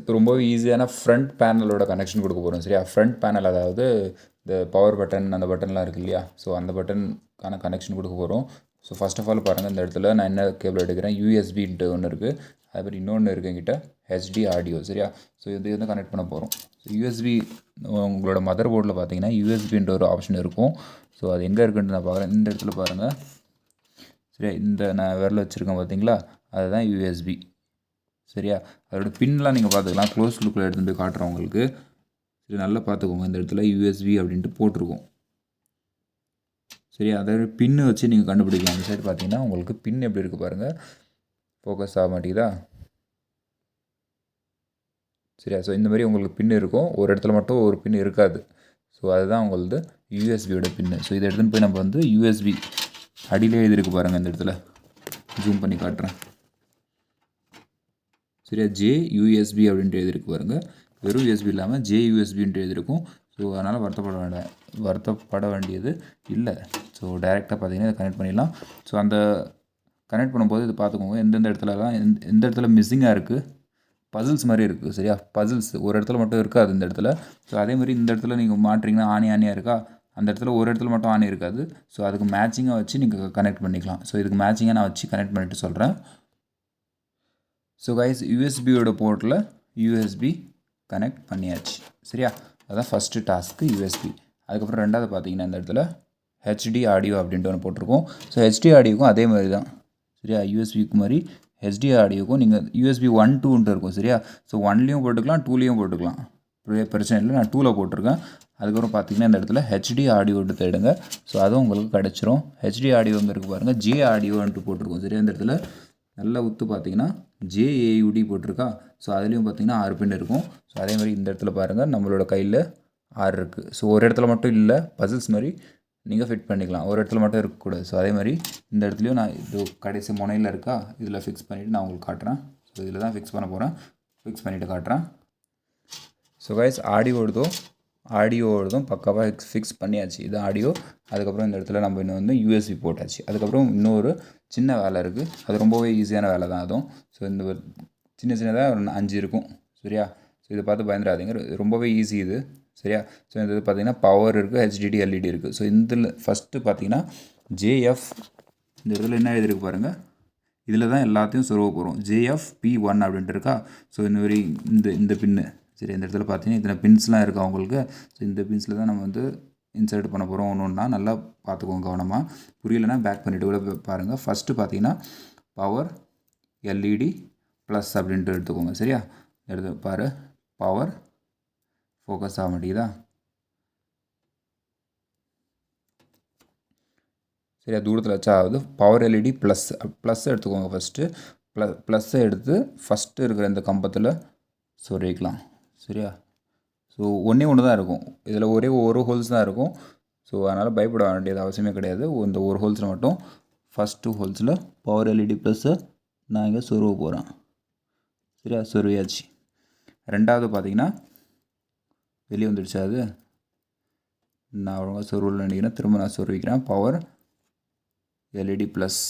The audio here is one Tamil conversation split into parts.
இப்போ ரொம்ப ஈஸியான ஃப்ரண்ட் பேனலோட கனெக்ஷன் கொடுக்க போகிறோம் சரியா? ஃப்ரண்ட் பேனல் அதாவது இந்த பவர் பட்டன் அந்த பட்டன்லாம் இருக்குது இல்லையா? ஸோ அந்த பட்டனுக்கான கனெக்ஷன் கொடுக்க போகிறோம் ஸோ ஃபர்ஸ்ட் ஆஃப் ஆல் பாருங்கள் இந்த இடத்துல நான் என்ன கேபிள் எடுக்கிறேன்? யூஎஸ்பின்ட்டு ஒன்று இருக்குது அதே மாதிரி இன்னொன்று இருக்குது என்கிட்ட ஹெச்டி ஆடியோ சரியா? ஸோ இது வந்து கனெக்ட் பண்ண போகிறோம் ஸோ யூஎஸ்பி உங்களோட மதர் போர்டில் பார்த்தீங்கன்னா யூஎஸ்பின்ற ஒரு ஆப்ஷன் இருக்கும். ஸோ அது எங்கே இருக்குன்ட்டு நான் பார்க்குறேன் இந்த இடத்துல பாருங்கள் சரியா? இந்த நான் விரல வச்சுருக்கேன் பார்த்தீங்களா அதுதான் யூஎஸ்பி சரியா? அதோட பின்லாம் நீங்கள் பார்த்துக்கலாம். க்ளோஸ் லுக்கில் எடுத்துகிட்டு போய் காட்டுறேன் உங்களுக்கு. சரி நல்லா பார்த்துக்கோங்க. இந்த இடத்துல யூஎஸ்பி அப்படின்ட்டு போட்டிருக்கோம். சரி அதோட பின்னு வச்சு நீங்கள் கண்டுபிடிக்கலாம். அந்த சைடு பார்த்தீங்கன்னா உங்களுக்கு பின் எப்படி இருக்குது பாருங்கள் ஃபோக்கஸ் ஆக மாட்டேங்குதா? சரியா? ஸோ இந்த மாதிரி உங்களுக்கு பின் இருக்கும். ஒரு இடத்துல மட்டும் ஒரு பின் இருக்காது. ஸோ அதுதான் உங்களது யூஎஸ்பியோட பின்னு ஸோ இதை எடுத்துன்னு போய் நம்ம வந்து யூஎஸ்பி அடியிலே இது இருக்குது பாருங்கள் இந்த இடத்துல. ஜூம் பண்ணி காட்டுறேன். சரியா ஜே யூஎஸ்பி அப்படின்ட்டு எழுதிருக்கு பாருங்கள் வெறும் யூஎஸ்பி இல்லாமல் ஜே யூஎஸ்பின்ட்டு எழுதிருக்கும் ஸோ அதனால் வருத்தப்பட வேண்டாம் வருத்தப்பட வேண்டியது இல்லை. ஸோ டைரெக்டாக பார்த்தீங்கன்னா இதை கனெக்ட் பண்ணிடலாம். ஸோ அந்த கனெக்ட் பண்ணும்போது இது பார்த்துக்கோங்க எந்தெந்த இடத்துலலாம் எந்த எந்த இடத்துல மிஸ்ஸிங்காக இருக்குது பசில்ஸ் மாதிரி இருக்குது சரியா? பசில்ஸ் ஒரு இடத்துல மட்டும் இருக்காது இந்த இடத்துல. ஸோ அதே மாதிரி இந்த இடத்துல நீங்கள் மாட்டுறீங்கன்னா ஆணி ஆணியாக இருக்கா? அந்த இடத்துல ஒரு இடத்துல மட்டும் ஆணி இருக்காது. ஸோ அதுக்கு மேட்சிங்காக வச்சு நீங்கள் கனெக்ட் பண்ணிக்கலாம். ஸோ இதுக்கு மேட்சிங்காக நான் வச்சு கனெக்ட் பண்ணிட்டு சொல்கிறேன் ஸோ கைஸ் யூஎஸ்பியோட போர்ட்டில் யூஎஸ்பி கனெக்ட் பண்ணியாச்சு. சரியா? அதான் ஃபஸ்ட்டு டாஸ்க்கு யூஎஸ்பி அதுக்கப்புறம் ரெண்டாவது பார்த்தீங்கன்னா இந்த இடத்துல ஹெச்டி ஆடியோ அப்படின்ட்டு ஒன்று போட்டிருக்கோம். ஸோ ஹெச்டி ஆடியோக்கும் அதே மாதிரி தான் சரியா யூஎஸ்பிக்கு மாதிரி ஹெச்டி ஆடியோக்கும் நீங்கள் யூஎஸ்பி ஒன் டூன்ட்டு இருக்கும். சரியா? ஸோ ஒன்லேயும் போட்டுக்கலாம் டூலேயும் போட்டுக்கலாம். பிரச்சனை இல்லை. நான் டூவில் போட்டிருக்கேன். அதுக்கப்புறம் பார்த்தீங்கன்னா இந்த இடத்துல ஹெச்டி ஆடியோ தேடுங்க. ஸோ அதுவும் உங்களுக்கு கிடச்சிரும். ஹெச்டி ஆடியோ வந்து இருக்குது பாருங்கள் ஜே ஆடியோன்ட்டு போட்டிருக்கோம். சரியா? இந்த இடத்துல நல்லா உத்து பார்த்தீங்கன்னா ஜேஏயுடி போட்டிருக்கா. ஸோ அதுலேயும் பார்த்தீங்கன்னா ஆறு பின் இருக்கும். ஸோ அதே மாதிரி இந்த இடத்துல பாருங்கள் நம்மளோட கையில் ஆறு இருக்குது ஸோ ஒரு இடத்துல மட்டும் இல்லை பசில்ஸ் மாதிரி நீங்கள் ஃபிட் பண்ணிக்கலாம். ஒரு இடத்துல மட்டும் இருக்கக்கூடாது ஸோ அதே மாதிரி இந்த இடத்துலையும் நான் இது கடைசி முனையில் இருக்கா இதில் ஃபிக்ஸ் பண்ணிவிட்டு நான் உங்களுக்கு காட்டுறேன். ஸோ இதில் தான் ஃபிக்ஸ் பண்ண போகிறேன் ஃபிக்ஸ் பண்ணிவிட்டு காட்டுறேன். ஸோ கைஸ் ஆடியோடதும் பக்காவாக ஃபிக்ஸ் பண்ணியாச்சு. இது ஆடியோ அதுக்கப்புறம் இந்த இடத்துல நம்ம இன்னும் வந்து யூஎஸ்பி போட்டாச்சு. அதுக்கப்புறம் இன்னொரு சின்ன வேலை இருக்குது அது ரொம்பவே ஈஸியான வேலை தான் அதுவும். ஸோ இந்த சின்ன சின்னதாக ஒரு அஞ்சு இருக்கும். சரியா? ஸோ இதை பார்த்து பயந்துடாதீங்க. ரொம்பவே ஈஸி இது. சரியா? ஸோ இந்த இது பார்த்தீங்கன்னா பவர் இருக்குது ஹெச்டிடி எல்இடி இருக்குது ஸோ இதில் ஃபஸ்ட்டு பார்த்தீங்கன்னா ஜேஎஃப் இந்த இடத்துல என்ன எழுதிருக்கு பாருங்கள் இதில் தான் எல்லாத்தையும் சொருவ போகிறோம் ஜேஎஃப் பி ஒன் அப்படின்ட்டு இருக்கா? ஸோ இந்த மாதிரி இந்த இந்த பின்னு. சரி இந்த இடத்துல பார்த்தீங்கன்னா இத்தனை பின்ஸ்லாம் இருக்குது அவங்களுக்கு. ஸோ இந்த பின்ஸில் தான் நம்ம வந்து இன்சர்ட் பண்ண போகிறோம் ஒன்று ஒன்றா நல்லா பார்த்துக்கோங்க கவனமாக புரியலன்னா பேக் பண்ணிவிட்டு கூட பாருங்கள் ஃபஸ்ட்டு பார்த்தீங்கன்னா பவர் எல்இடி ப்ளஸ் அப்படின்ட்டு எடுத்துக்கோங்க. சரியா? எடுத்து பாரு. பவர் ஃபோக்கஸ் ஆக மாட்டேங்குதா? சரியா? தூரத்தில் வச்சா ஆகுது பவர் எல்இடி ப்ளஸ் ப்ளஸ் எடுத்துக்கோங்க ஃபஸ்ட்டு ப்ளஸ் ப்ளஸ்ஸை எடுத்து ஃபஸ்ட்டு இருக்கிற இந்த கம்பத்தில் சொல்லிக்கலாம் சரியா? ஸோ ஒன்றே ஒன்று தான் இருக்கும். இதில் ஒரே ஒரு ஹோல்ஸ் தான் இருக்கும். ஸோ அதனால் பயப்பட வேண்டியது அவசியமே கிடையாது. இந்த ஒரு ஹோல்ஸில் மட்டும் ஃபஸ்ட்டு ஹோல்ஸில் பவர் எல்இடி ப்ளஸ்ஸை நான் இங்கே சொருவ போகிறேன் சரியா? சொருவியாச்சு. ரெண்டாவது பார்த்தீங்கன்னா வெளியே வந்துடுச்சு அது? நான் ஒழுங்காக சொருவில் நினைக்கிறேன். திரும்ப நான் சொருவிக்கிறேன். பவர் எல்இடி ப்ளஸ்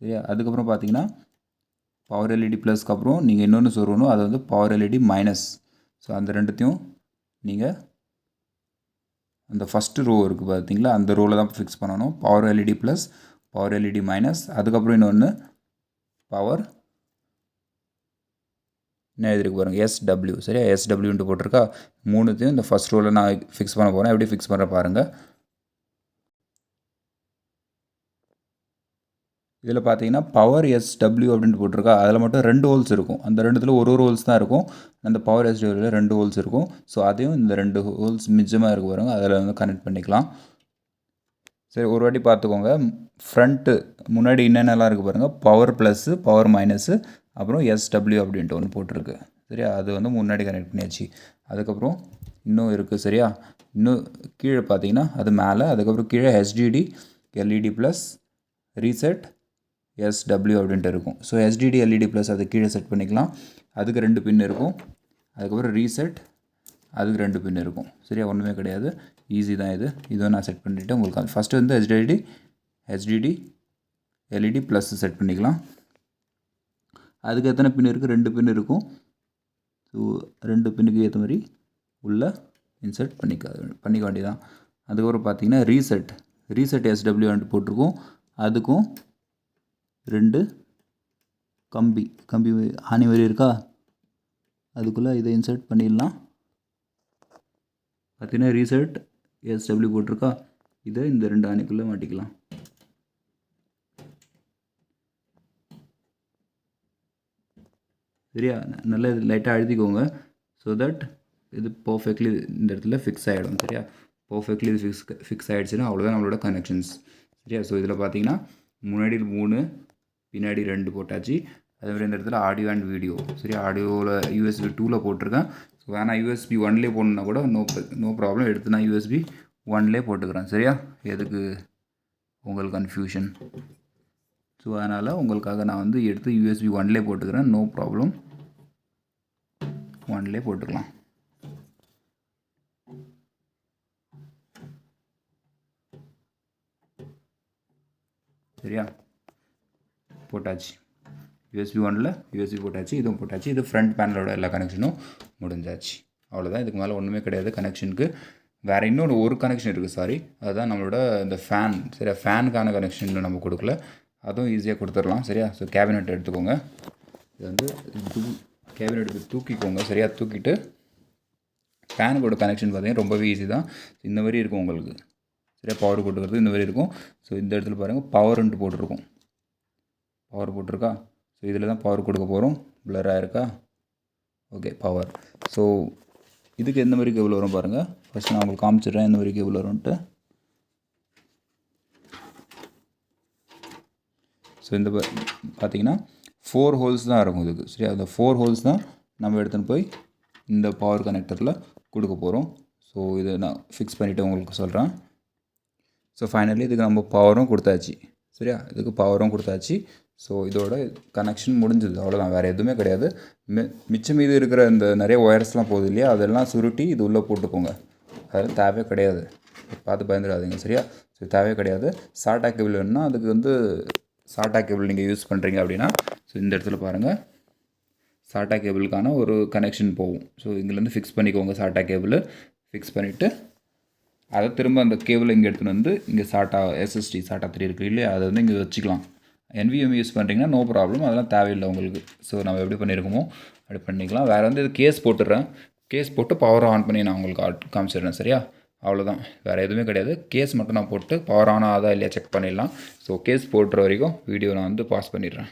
சரியா? அதுக்கப்புறம் பார்த்தீங்கன்னா பவர் எல்இடி ப்ளஸ்க்கு அப்புறம் நீங்கள் இன்னொன்று சொல்லணும் அது வந்து பவர் எல்இடி மைனஸ் ஸோ அந்த ரெண்டுத்தையும் நீங்கள் அந்த ஃபஸ்ட்டு ரோ இருக்குது பார்த்தீங்களா அந்த ரோவில் தான் ஃபிக்ஸ் பண்ணணும். Power LED plus power LED minus அதுக்கப்புறம் இன்னொன்று பவர் என்ன எழுதிருக்கு பாருங்கள் எஸ்டபிள்யூ சரியா? எஸ்டபிள்யூன்ட்டு போட்டிருக்கா? மூணுத்தையும் இந்த ஃபஸ்ட் ரோவில் நான் ஃபிக்ஸ் பண்ண போகிறேன் எப்படி ஃபிக்ஸ் பண்ணுற பாருங்கள் இதில் பார்த்தீங்கன்னா பவர் எஸ்டபிள்யூ அப்படின்ட்டு போட்டிருக்கா. அதில் மட்டும் ரெண்டு ஹோல்ஸ் இருக்கும். அந்த ரெண்டுத்தில் ஒரு ஒரு ஹோல்ஸ் தான் இருக்கும். அந்த பவர் எஸ்டபிள்யூவில் ரெண்டு ஹோல்ஸ் இருக்கும். ஸோ அதையும் இந்த ரெண்டு ஹோல்ஸ் மிச்சமாக இருக்க பாருங்க. அதில் வந்து கனெக்ட் பண்ணிக்கலாம். சரி ஒரு வாட்டி பார்த்துக்கோங்க. ஃப்ரண்ட்டு முன்னாடி என்னென்னலாம் இருக்குது பாருங்கள் பவர் ப்ளஸ்ஸு பவர் மைனஸு அப்புறம் எஸ்டபிள்யூ அப்படின்ட்டு ஒன்று போட்டிருக்கு. சரியா? அது வந்து முன்னாடி கனெக்ட் பண்ணியாச்சு. அதுக்கப்புறம் இன்னும் இருக்குது சரியா? இன்னும் கீழே பார்த்தீங்கன்னா அது மேலே. அதுக்கப்புறம் கீழே HDD LED plus reset SW அப்படின்ட்டு இருக்கும். ஸோ எஸ்டிடி எல்இடி ப்ளஸ் அது கீழே செட் பண்ணிக்கலாம். அதுக்கு ரெண்டு பின் இருக்கும். அதுக்கப்புறம் ரீசெட் அதுக்கு ரெண்டு பின் இருக்கும். சரியா? ஒன்றுமே கிடையாது. ஈஸி தான் இது. இதுவும் நான் செட் பண்ணிவிட்டு உங்களுக்கு அது ஃபஸ்ட்டு வந்து HDD HDD LED plus set பண்ணிக்கலாம். அதுக்கு எத்தனை பின் இருக்குது ரெண்டு பின் இருக்கும். ஸோ ரெண்டு பின்னுக்கு ஏற்ற மாதிரி உள்ள இன்சர்ட் பண்ணிக்க பண்ணிக்க வேண்டியதான் அதுக்கப்புறம் பார்த்தீங்கன்னா ரீசெட் ரீசெட் எஸ்டபிள்யூ போட்டிருக்கோம். அதுக்கும் ரெண்டு. கம்பி கம்பி ஆணி வரி இருக்கா? அதுக்குள்ளே இதை இன்சர்ட் பண்ணிடலாம். பார்த்தீங்கன்னா ரீசெட் எஸ்டபிள்யூ போட்டிருக்கா? இதை இந்த ரெண்டு ஆணிக்குள்ளே மாட்டிக்கலாம். சரியா? நல்லா இது லைட்டாக அழுத்திக்கோங்க. ஸோ தட் இது பர்ஃபெக்ட்லி இந்த இடத்துல ஃபிக்ஸ் ஆகிடும் சரியா? பர்ஃபெக்ட்லி இது ஃபிக்ஸ் ஃபிக்ஸ் ஆகிடுச்சுன்னா அவ்வளோதான் நம்மளோட கனெக்ஷன்ஸ் சரியா? ஸோ இதில் பார்த்தீங்கன்னா முன்னாடி மூணு பின்னாடி ரெண்டு போட்டாச்சு. அதே மாதிரி இந்த இடத்துல ஆடியோ அண்ட் வீடியோ சரி ஆடியோவில் யூஎஸ்பி டூவில் போட்டிருக்கேன். ஸோ வேணா யூஎஸ்பி ஒன்லேயே போடணுன்னா கூட நோ நோ ப்ராப்ளம் எடுத்து நான் யூஎஸ்பி ஒன்லேயே போட்டுக்கிறேன். சரியா? எதுக்கு உங்களுக்கு கன்ஃபியூஷன் ஸோ அதனால் உங்களுக்காக நான் வந்து எடுத்து யூஎஸ்பி ஒன்லேயே போட்டுக்கிறேன். நோ ப்ராப்ளம் ஒன்லேயே போட்டுக்கலாம். சரியா? போட்டாச்சு. யூஎஸ்பி ஒனில் யூஎஸ்பி போட்டாச்சு இதுவும் போட்டாச்சு. இது ஃப்ரண்ட் பேனலோட எல்லா கனெக்ஷனும் முடிஞ்சாச்சு. அவ்வளோதான் இதுக்கு மேலே ஒன்றுமே கிடையாது கனெக்ஷனுக்கு வேறு இன்னொன்று ஒரு கனெக்ஷன் இருக்குது சாரி அதுதான் நம்மளோட இந்த ஃபேன் சரியா? ஃபேனுக்கான கனெக்ஷன் நம்ம கொடுக்கல. அதுவும் ஈஸியாக கொடுத்துடலாம் சரியா? ஸோ கேபினெட் எடுத்துக்கோங்க. இது வந்து தூ கேபினெட் தூக்கிக்கோங்க சரியாக தூக்கிட்டு ஃபேனுக்கோட கனெக்ஷன் பார்த்தீங்கன்னா ரொம்பவே ஈஸி தான். இந்த மாதிரி இருக்கும் உங்களுக்கு. சரியா? பவர் கொடுக்குறது இந்த மாதிரி இருக்கும். ஸோ இந்த இடத்துல பாருங்கள் பவர்ன்ட்டு போட்டிருக்கும். பவர் போட்டிருக்கா? ஸோ இதில் தான் பவர் கொடுக்க போகிறோம் பிளராக இருக்கா ஓகே பவர் ஸோ இதுக்கு எந்த மாதிரி கேபிள் வரும் பாருங்கள் ஃபஸ்ட் நான் உங்களுக்கு காமிச்சிடுறேன் எந்த மாதிரி கேபிள் வரும்ன்ட்டு. ஸோ இந்த பார்த்தீங்கன்னா ஃபோர் ஹோல்ஸ் தான் இருக்கும் இதுக்கு. சரி அந்த ஃபோர் ஹோல்ஸ் தான் நம்ம எடுத்துன்னு போய் இந்த பவர் கனெக்டரில் கொடுக்க போகிறோம் ஸோ இதை நான் ஃபிக்ஸ் பண்ணிவிட்டு உங்களுக்கு சொல்கிறேன் ஸோ ஃபைனலி இதுக்கு நம்ம பவரும் கொடுத்தாச்சு. சரியா? இதுக்கு பவரும் கொடுத்தாச்சு. ஸோ இதோட கனெக்ஷன் முடிஞ்சது. அவ்வளோதான் வேறு எதுவுமே கிடையாது. மி மிச்சம் மீது இருக்கிற இந்த நிறைய ஒயர்ஸ்லாம் போகுது இல்லையா? அதெல்லாம் சுருட்டி இது உள்ளே போட்டுக்கோங்க. அதெல்லாம் தேவையே கிடையாது. பார்த்து பயந்துடாதீங்க சரியா? ஸோ தேவையே கிடையாது. சாட்டா கேபிள் வேணும்னா அதுக்கு வந்து சாட்டா கேபிள் நீங்கள் யூஸ் பண்ணுறீங்க அப்படின்னா ஸோ இந்த இடத்துல பாருங்கள் சாட்டா கேபிளுக்கான ஒரு கனெக்ஷன் போகும். ஸோ இங்கேருந்து ஃபிக்ஸ் பண்ணிக்கோங்க சாட்டா கேபிள் ஃபிக்ஸ் பண்ணிவிட்டு அதை திரும்ப அந்த கேபிள் இங்கே எடுத்துகிட்டு வந்து இங்கே சாட்டா எஸ்எஸ்டி சாட்டா த்ரீ இருக்குது இல்லையா? அதை வந்து இங்கே வச்சுக்கலாம். என்விஎம் யூஸ் பண்ணுறீங்கன்னா நோ ப்ராப்ளம் அதெல்லாம் தேவையில்லை உங்களுக்கு. ஸோ நம்ம எப்படி பண்ணியிருக்கோமோ அப்படி பண்ணிக்கலாம். வேறு வந்து இது கேஸ் போட்டுடுறேன் கேஸ் போட்டு பவர் ஆன் பண்ணி நான் உங்களுக்கு ஆட் காமிச்சிடுறேன் சரியா? அவ்வளோதான் வேறு எதுவுமே கிடையாது. கேஸ் மட்டும் நான் போட்டு பவர் ஆன் ஆகுதா இல்லையா செக் பண்ணிடலாம். ஸோ கேஸ் போடுற வரைக்கும் வீடியோ நான் வந்து பாஸ் பண்ணிடுறேன்.